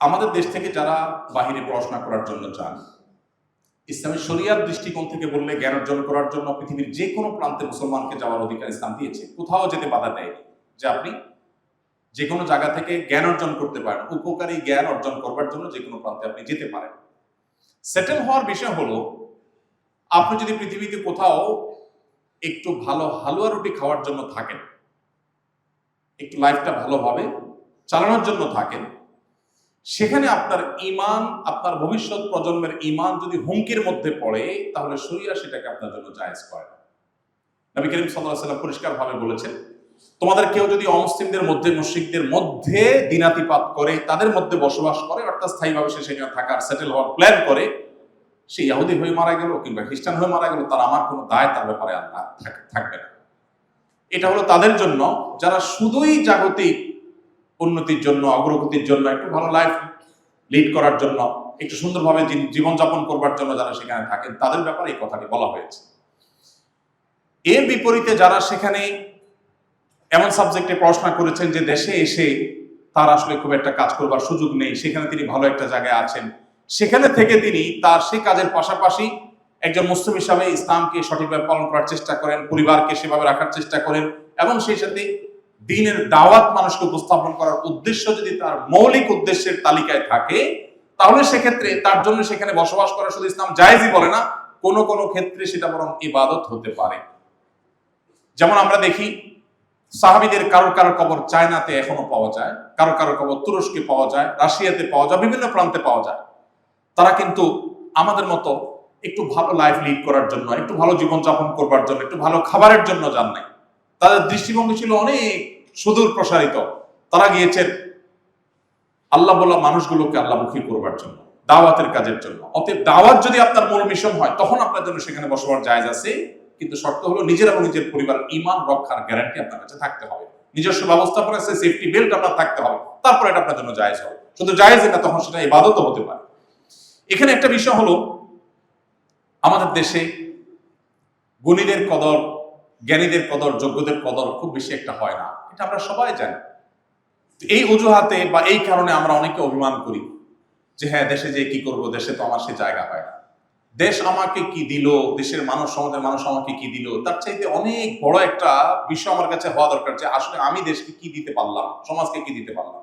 আমাদের দেশ থেকে যারা বাহিরে পড়াশোনা করার জন্য যান, ইসলামের শরিয়ার দৃষ্টিকোণ থেকে বললে জ্ঞান অর্জন করার জন্য পৃথিবীর যে কোনো প্রান্তে মুসলমানকে যাওয়ার অধিকার ইসলাম দিয়েছে। কোথাও যেতে বাধা দেয়নি যে আপনি যে কোনো জায়গা থেকে জ্ঞান অর্জন করতে পারেন, উপকারী জ্ঞান অর্জন করবার জন্য যে কোনো প্রান্তে আপনি যেতে পারেন। সেটেল হওয়ার বিষয় হলো, আপনি যদি পৃথিবীতে কোথাও একটু ভালো হালুয়া রুটি খাওয়ার জন্য থাকেন, একটু লাইফটা ভালোভাবে চালানোর জন্য থাকেন সেখানে আপনার ইমান আপনার ভবিষ্যৎ প্রজন্মের ইমান যদি হুমকির মধ্যে পড়ে, তাহলে শরিয়া সেটাকে আপনার জন্য জায়েজ করে না। নবী করিম সাল্লাহ সাল্লাম পরিষ্কারভাবে বলেছেন, তোমাদের কেউ যদি অমুসলিমদের মধ্যে, মুশ্রিকদের মধ্যে দিনাতিপাত করে, তাদের মধ্যে বসবাস করে, অর্থাৎ স্থায়ীভাবে সে সেখানে থাকার সেটেল হওয়ার প্ল্যান করে, সে ইহুদি হয়ে মারা গেল, কিংবা খ্রিস্টান হয়ে মারা গেল, তার আমার কোনো দায়, তার ব্যাপারে আর থাকবে না। এটা হলো তাদের জন্য, যারা শুধুই জাগতিক উন্নতির জন্য, অগ্রগতির জন্য, একটু ভালো লাইফ লিড করার জন্য, একটু সুন্দরভাবে জীবনযাপন করবার জন্য যারা সেখানে থাকেন, তাদের ব্যাপারে এই কথাটি বলা হয়েছে। এর বিপরীতে যারা সেখানে এমন সাবজেক্টে পড়াশোনা করেছেন যে দেশে এসে তার আসলে খুব একটা কাজ করবার সুযোগ নেই, সেখানে তিনি ভালো একটা জায়গায় আছেন, সেখানে থেকে তিনি তার সেই কাজের পাশাপাশি একজন মুসলিম হিসাবে ইসলামকে সঠিকভাবে পালন করার চেষ্টা করেন, পরিবারকে সেভাবে রাখার চেষ্টা করেন, এবং সেই সাথে দিনের দাওয়াত মানুষকে উপস্থাপন করার উদ্দেশ্য যদি তার মৌলিক উদ্দেশ্যের তালিকায় থাকে, তাহলে সেক্ষেত্রে তার জন্য সেখানে বসবাস করা শুধু ইসলাম জায়েজই বলে না, কোনো কোনো ক্ষেত্রে সেটা বরং ইবাদত হতে পারে। যেমন আমরা দেখি, সাহাবিদের কারোর কারোর কবর চায়নাতে এখনও পাওয়া যায়, কারও কারও কবর তুরস্কে পাওয়া যায়, রাশিয়াতে পাওয়া যায়, বিভিন্ন প্রান্তে পাওয়া যায়। তারা কিন্তু আমাদের মতো একটু ভালো লাইফ লিড করার জন্য, একটু ভালো জীবনযাপন করবার জন্য, একটু ভালো খাবারের জন্য যান নাই। তাদের দৃষ্টিভঙ্গি ছিল অনেক সুদূর প্রসারিত। তারা গিয়েছেন আল্লাহ বলা মানুষগুলোকে আল্লাহমুখী করবার জন্য, দাওয়াতের কাজের জন্য। অতএব দাওয়াত যদি আপনার মূল মিশন হয়, তখন আপনার জন্য সেখানে বসবার জায়জ আছে। কিন্তু শর্ত হলো নিজের এবং নিজের পরিবার ইমান রক্ষার গ্যারান্টি আপনার কাছে থাকতে হবে। নিজস্ব ব্যবস্থাপনা আছে সেফটি বেল্ট আপনার থাকতে হবে। তারপর এটা আপনার জন্য জায়েজ হবে। শুধু জায়েজ না তখন সেটা ইবাদতও হতে পারে। এখানে একটা বিষয় হলো, আমাদের দেশে গুণীদের কদর জ্ঞানীদের কদর, যোগ্যদের কদর খুব বেশি একটা হয় না। এটা আমরা সবাই জানি। এই অজুহাতে বা এই কারণে আমরা অনেকে অভিমান করি যে হ্যাঁ দেশে যে কি করব? দেশে তো আমার সে জায়গা হয় না। দেশ আমাকে কি দিল? দেশের মানুষ, সমাজের মানুষ আমাকে কি দিল? তার চাইতে অনেক বড় একটা বিষয় আমার কাছে হওয়া দরকার যে, আসলে আমি দেশকে কি দিতে পারলাম? সমাজকে কি দিতে পারলাম?